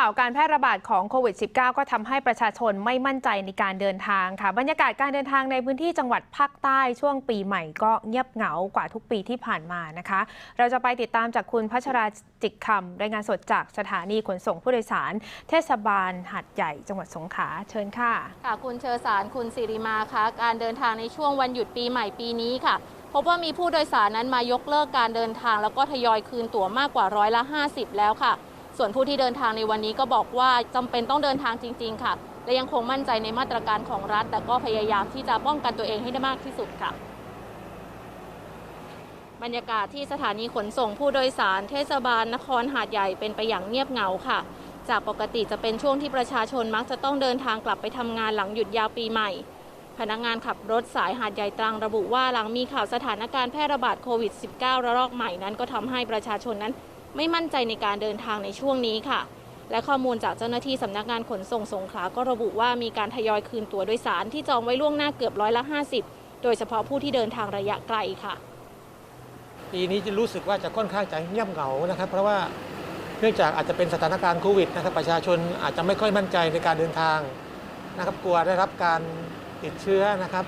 ข่าวการแพร่ระบาดของโควิด -19 ก็ทำให้ประชาชนไม่มั่นใจในการเดินทางค่ะ บรรยากาศการเดินทางในพื้นที่จังหวัดภาคใต้ช่วงปีใหม่ก็เงียบเหงากว่าทุกปีที่ผ่านมานะคะ เราจะไปติดตามจากคุณพัชราจิกคำรายงานสดจากสถานีขนส่งผู้โดยสาร เทศบาลหาดใหญ่จังหวัดสงขลาเชิญค่ะค่ะคุณเชอสารคุณสิริมาคะการเดินทางในช่วงวันหยุดปีใหม่ปีนี้ค่ะพบว่ามีผู้โดยสารนั้นมายกเลิกการเดินทาง แล้วก็ทยอยคืนตั๋วมากกว่าร้อยละ 50 แล้วค่ะ ส่วนผู้ที่เดินทางในวันนี้ก็บอกว่าจำเป็นต้องเดินทางจริง ๆ ค่ะ และยังคงมั่นใจในมาตรการของรัฐ แต่ก็พยายามที่จะป้องกันตัวเองให้ได้มากที่สุดค่ะ บรรยากาศที่สถานีขนส่งผู้โดยสารเทศบาลนครหาดใหญ่เป็นไปอย่างเงียบเหงาค่ะ จากปกติจะเป็นช่วงที่ประชาชนมักจะต้องเดินทางกลับไปทำงานหลังหยุดยาวปีใหม่พนักงานขับรถสายหาดใหญ่ตรังระบุว่าหลังมีข่าวสถานการณ์แพร่ระบาดโควิด -19 ระลอกใหม่นั้นก็ทำให้ประชาชนนั้น ไม่มั่นใจในการเดินทางในช่วงนี้ค่ะ และข้อมูลจากเจ้าหน้าที่สำนักงานขนส่งสงขลาก็ระบุว่ามีการทยอยคืนตั๋วโดยสารที่จองไว้ล่วงหน้าเกือบร้อยละ 50 โดยเฉพาะผู้ที่เดินทางระยะไกลค่ะปีนี้จะรู้สึกว่าจะค่อนข้างจะเงียบเหงานะครับ เพราะว่าเนื่องจากอาจจะเป็นสถานการณ์โควิดนะครับ ประชาชนอาจจะไม่ค่อยมั่นใจในการเดินทางนะครับกลัวได้รับการติดเชื้อนะครับ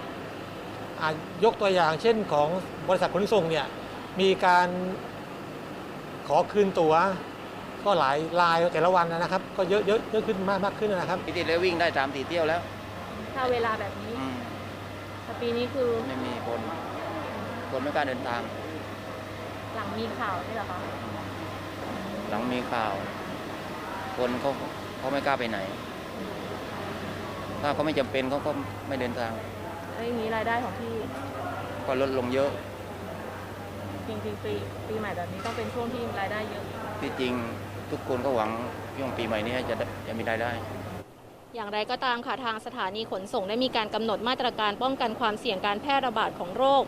ยกตัวอย่างเช่นของบริษัทขนส่งเนี่ยมีการ ขอคืนตั๋ว ก็หลายรายแต่ละวันนะครับ ก็เยอะเยอะเยอะขึ้นมากมากขึ้นนะครับปีที่แล้ววิ่งได้สามสี่เที่ยวแล้วถ้าเวลาแบบนี้อืมแต่ปีนี้คือไม่มีคน คนไม่กล้าเดินทาง หลังมีข่าวนี่เหรอคะหลังมีข่าว คนเขาเขาไม่กล้าไปไหน ถ้าเขาไม่จำเป็นเขาก็ไม่เดินทาง แล้วอย่างนี้รายได้ของพี่ก็ลดลงเยอะ จริงๆปีปีใหม่แบบนี้ต้องเป็นช่วงที่รายได้เยอะ ที่จริงทุกคนก็หวังช่วงปีใหม่นี้จะได้จะมีรายได้ อย่างไรก็ตามค่ะทางสถานีขนส่งได้มีการกำหนดมาตรการป้องกันความเสี่ยงการแพร่ระบาดของโรค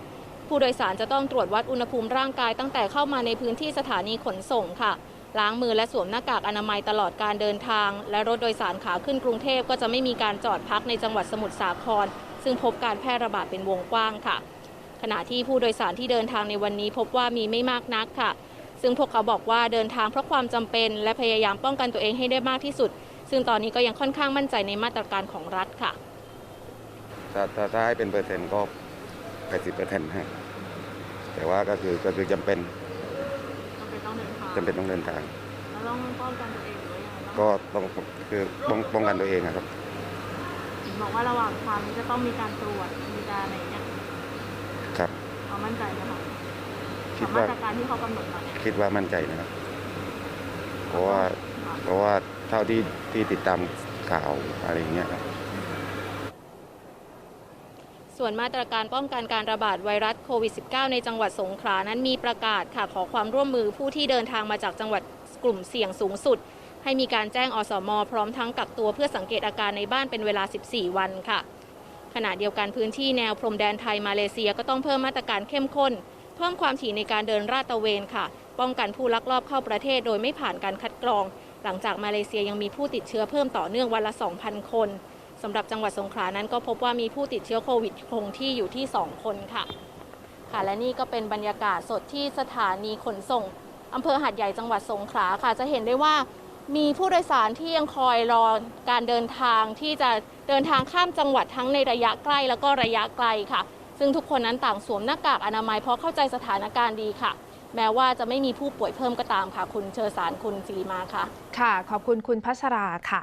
ผู้โดยสารจะต้องตรวจวัดอุณหภูมิร่างกายตั้งแต่เข้ามาในพื้นที่สถานีขนส่งค่ะ ล้างมือและสวมหน้ากากอนามัยตลอดการเดินทาง และรถโดยสารขาขึ้นกรุงเทพก็จะไม่มีการจอดพักในจังหวัดสมุทรสาคร ซึ่งพบการแพร่ระบาดเป็นวงกว้างค่ะ ขณะที่ผู้โดยสารที่เดินทางในวันนี้พบว่ามีไม่มากนักค่ะ ซึ่งพวกเขาบอกว่าเดินทางเพราะความจำเป็น และพยายามป้องกันตัวเองให้ได้มากที่สุด ซึ่งตอนนี้ก็ยังค่อนข้างมั่นใจในมาตรการของรัฐค่ะถ้าถ้าถ้าให้เป็นเปอร์เซ็นต์ก็แปดสิบเปอร์เซ็นต์ฮะแต่ว่าก็คือก็คือจำเป็นจำเป็นต้องเดินทางจำเป็นต้องเดินทางแล้วต้องป้องกันตัวเองหรือว่ายังไงบ้างก็ต้องคือป้องป้องกันตัวเองอะครับบอกว่าระหว่างทางนี้จะต้องมีการตรวจมีการอะไรอย่างเงี้ยครับ เรามั่นใจไหมคะคิดกับว่ามาตรการที่เขากำหนดมาเนี่ยคิดว่ามั่นใจนะครับ เพราะว่า เพราะว่าเท่าที่ที่ติดตามข่าวอะไรอย่างเงี้ยครับ ส่วนมาตรการป้องกันการระบาดไวรัสโควิด -19 ในจังหวัดสงขลานั้นมีประกาศค่ะขอความร่วมมือผู้ที่เดินทางมาจากจังหวัดกลุ่มเสี่ยงสูงสุด ให้มีการแจ้งอสม พร้อมทั้งกักตัวเพื่อสังเกตอาการในบ้านเป็นเวลา 14 วันค่ะข ณะเดียวกันพื้นที่แนวพรมแดนไทยมาเลเซียก็ต้องเพิ่มมาตรการเข้มข้น เพิ่มความถี่ในการเดินราดตระเวนค่ะ ป้องกันผู้ลักลอบเข้าประเทศโดยไม่ผ่านการคัดกรอง หลังจากมาเลเซียยังมีผู้ติดเชื้อเพิ่มต่อเนื่องวันละ 2,000 คนสำหรับจังหวัดสงขลานั้นก็พบว่ามีผู้ติดเชื้อโควิดคงที่อยู่ที่ 2 คนค่ะ ค่ะและนี่ก็เป็นบรรยากาศสดที่สถานีขนส่งอำเภอหาดใหญ่จังหวัดสงขลาค่ะ จะเห็นได้ว่า มีผู้โดยสารที่ยังคอยรอการเดินทางที่จะเดินทางข้ามจังหวัดทั้งในระยะใกล้แล้วก็ระยะไกลค่ะ ซึ่งทุกคนนั้นต่างสวมหน้ากากอนามัยเพราะเข้าใจสถานการณ์ดีค่ะ แม้ว่าจะไม่มีผู้ป่วยเพิ่มก็ตามค่ะ คุณเชอสารคุณศิริมาค่ะ ค่ะ ขอบคุณคุณพัชราค่ะ